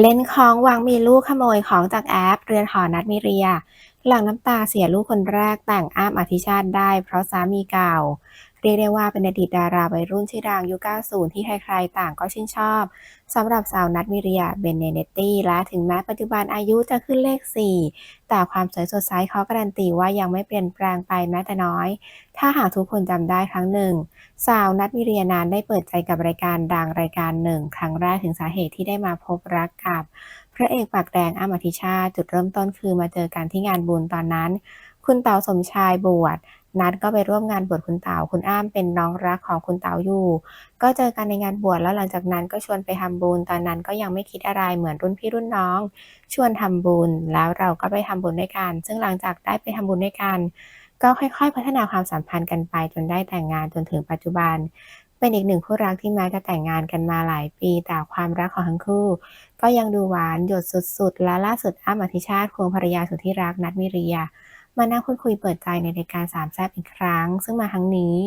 เล่นของวางมีลูกขโมยของจากแอป เรือนหอนัดมิเรีย หลังน้ำตาเสียลูกคนแรกแต่งอ้ามอธิชาติได้เพราะสามีเก่า เรียกได้ว่าเป็นอดีตดาราวัยรุ่นชื่อดังยุค 90 ที่ใครๆต่างก็ชื่นชอบสำหรับสาวนัทมิเรียเบนเนเนตตี้และถึงแม้ปัจจุบันอายุจะขึ้นเลข 4 แต่ความสวยสดใสเขาการันตีว่ายังไม่เปลี่ยนแปลงไปแม้แต่น้อย ถ้าหากทุกคนจำได้ครั้งหนึ่ง สาวนัทมิเรียนานได้เปิดใจกับรายการดังรายการหนึ่ง ครั้งแรกถึงสาเหตุที่ได้มาพบรักกับพระเอกปากแดงอ้ำอธิชา จุดเริ่มต้นคือมาเจอกันที่งานบุญตอนนั้น คุณเต๋าสมชายบวช นัดก็ไปร่วมงานบวชคุณเต๋าคุณอ้ำเป็นน้องรักของคุณเต๋าอยู่ ก็เจอกันในงานบวชแล้วหลังจากนั้นก็ชวนไปทำบุญ ตอนนั้นก็ยังไม่คิดอะไรเหมือนรุ่นพี่รุ่นน้อง ชวนทำบุญ แล้วเราก็ไปทำบุญด้วยกัน ซึ่งหลังจากได้ไปทำบุญด้วยกัน ก็ค่อยๆ พัฒนาความสัมพันธ์กันไปจนได้แต่งงานจนถึงปัจจุบัน เป็นอีกหนึ่งคู่รักที่แม้จะแต่งงานกันมาหลายปี แต่ความรักของทั้งคู่ ก็ยังดูหวานหยดสุดๆ และล่าสุดอ้ำอธิชาติควงภรรยาสุดที่รักนัทมิเรีย มานั่งพูดคุยเปิดใจในรายการสามแซ่บอีกครั้ง ซึ่งมาครั้งนี้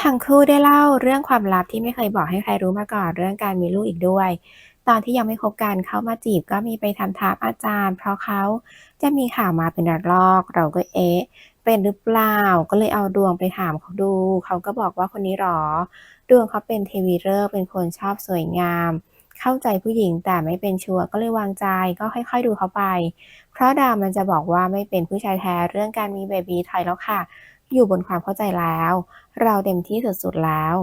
ทั้งคู่ได้เล่าเรื่องความลับที่ไม่เคยบอกให้ใครรู้มาก่อนเรื่องการมีลูกอีกด้วย ตอนที่ยังไม่คบกันเข้ามาจีบก็มีไปทำทับอาจารย์ เพราะเขาจะมีข่าวมาเป็นระลอก เราก็เอ๊ะ เป็นหรือเปล่า ก็เลยเอาดวงไปถามเขาดู เขาก็บอกว่าคนนี้หรอ ดวงเขาเป็นเทวีฤกษ์เป็นคนชอบสวยงาม เข้าใจผู้หญิงแต่ไม่เป็นชัวร์ก็เลยวางใจก็ค่อย ๆ ดูเขาไป เพราะดาวมันจะบอกว่าไม่เป็นผู้ชายแท้เรื่องการมีเบบีถอยแล้วค่ะ อยู่บนความเข้าใจแล้ว เราเต็มที่สุดๆแล้ว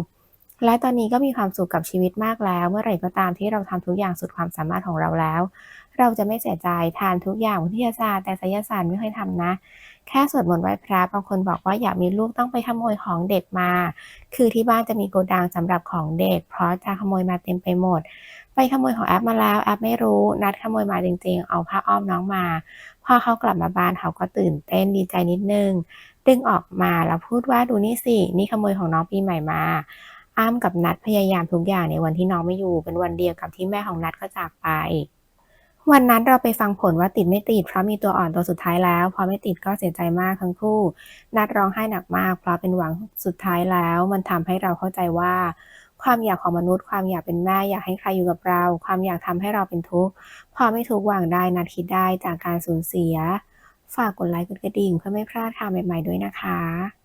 และตอนนี้ก็มีความสุขกับชีวิตมากแล้ว เมื่อไหร่ก็ตามที่เราทำทุกอย่างสุดความสามารถของเราแล้ว เราจะไม่เสียใจทานทุกอย่างวิทยาศาสตร์แต่ไสยศาสตร์ไม่เคยทำนะแค่สวดมนต์ไหว้พระบางคนบอกว่าอยากมีลูกต้องไปขโมยของเด็กมา คือที่บ้านจะมีโกดังสำหรับของเด็ก เพราะจะขโมยมาเต็มไปหมด ไปขโมยของแอปมาแล้วแอปไม่รู้ นัดขโมยมาจริง ๆ เอาผ้าอ้อมน้องมา พอเขากลับมาบ้านเขาก็ตื่นเต้นดีใจนิดนึง ดึงออกมาแล้วพูดว่าดูนี่สิ นี่ขโมยของน้องปีใหม่มาอ้ำกับนัดพยายามทุกอย่างในวันที่น้องไม่อยู่เป็นวันเดียวกับที่แม่ของนัดก็จากไป วันนั้นเราไปฟังผลว่าติดไม่ติดเพราะมีตัวอ่อนตัวสุดท้ายแล้วพอไม่ติดก็เสียใจมากทั้งคู่ นัดร้องไห้หนักมากเพราะเป็นหวังสุดท้ายแล้ว มันทำให้เราเข้าใจว่า ความอยากของมนุษย์ ความอยากเป็นแม่อยากให้ใครอยู่กับเรา ความอยากทำให้เราเป็นทุกข์พอไม่ทุกข์วางได้นัดคิดได้จากการสูญเสีย ฝากกดไลค์กดกระดิ่งเพื่อไม่พลาดข่าวใหม่ๆด้วยนะคะ